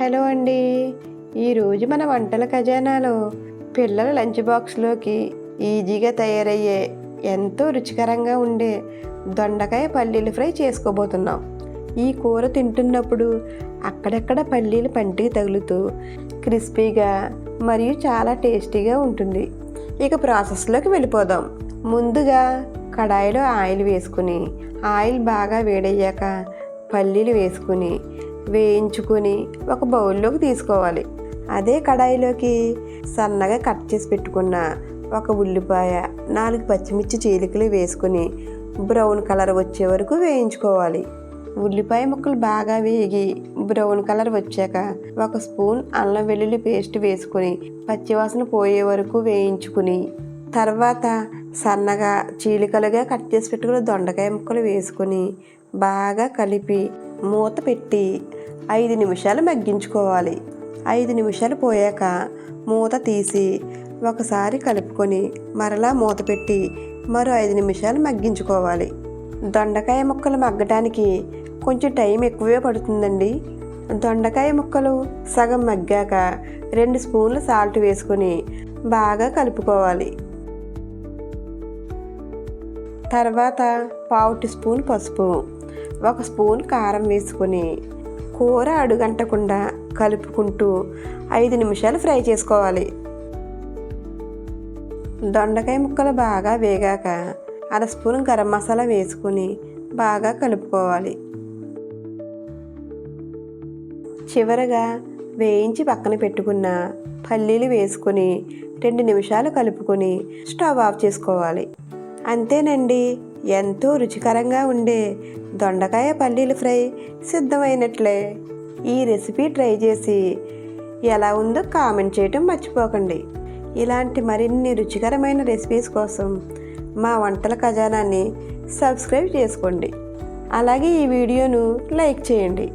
Hello అండి. ఈరోజు మన వంటల ఖజానాలో పిల్లల లంచ్ బాక్స్లోకి ఈజీగా తయారయ్యే ఎంతో రుచికరంగా ఉండే దొండకాయ పల్లీలు ఫ్రై చేసుకోబోతున్నాం. ఈ కూర తింటున్నప్పుడు అక్కడక్కడ పల్లీలు పంటికి తగులుతూ క్రిస్పీగా మరియు చాలా టేస్టీగా ఉంటుంది. ఇక ప్రాసెస్లోకి వెళ్ళిపోదాం. ముందుగా కడాయిలో ఆయిల్ వేసుకుని ఆయిల్ బాగా వేడయ్యాక పల్లీలు వేసుకుని వేయించుకుని ఒక బౌల్లోకి తీసుకోవాలి. అదే కడాయిలోకి సన్నగా కట్ చేసి పెట్టుకున్న ఒక ఉల్లిపాయ నాలుగు పచ్చిమిర్చి చీలికలు వేసుకుని బ్రౌన్ కలర్ వచ్చే వరకు వేయించుకోవాలి. ఉల్లిపాయ ముక్కలు బాగా వేగి బ్రౌన్ కలర్ వచ్చాక ఒక స్పూన్ అల్లం వెల్లుల్లి పేస్ట్ వేసుకుని పచ్చివాసన పోయే వరకు వేయించుకుని తర్వాత సన్నగా చీలికలుగా కట్ చేసి పెట్టుకుని దొండకాయ ముక్కలు వేసుకుని బాగా కలిపి మూత పెట్టి ఐదు నిమిషాలు మగ్గించుకోవాలి. ఐదు నిమిషాలు పోయాక మూత తీసి ఒకసారి కలుపుకొని మరలా మూత పెట్టి మరో ఐదు నిమిషాలు మగ్గించుకోవాలి. దొండకాయ ముక్కలు మగ్గటానికి కొంచెం టైం ఎక్కువే పడుతుందండి. దొండకాయ ముక్కలు సగం మగ్గాక రెండు స్పూన్లు సాల్ట్ వేసుకొని బాగా కలుపుకోవాలి. తర్వాత పావు టీ స్పూన్ పసుపు ఒక స్పూన్ కారం వేసుకొని కూర అడుగంటకుండా కలుపుకుంటూ ఐదు నిమిషాలు ఫ్రై చేసుకోవాలి. దొండకాయ ముక్కలు బాగా వేగాక అర స్పూన్ గరం మసాలా వేసుకొని బాగా కలుపుకోవాలి. చివరగా వేయించి పక్కన పెట్టుకున్న పల్లీలు వేసుకొని రెండు నిమిషాలు కలుపుకొని స్టవ్ ఆఫ్ చేసుకోవాలి. అంతేనండి. ఎంతో రుచికరంగా ఉండే దొండకాయ పల్లీలు ఫ్రై సిద్ధమైనట్లే. ఈ రెసిపీ ట్రై చేసి ఎలా ఉందో కామెంట్ చేయటం మర్చిపోకండి. ఇలాంటి మరిన్ని రుచికరమైన రెసిపీస్ కోసం మా వంటల ఖజానాన్ని సబ్స్క్రైబ్ చేసుకోండి. అలాగే ఈ వీడియోను లైక్ చేయండి.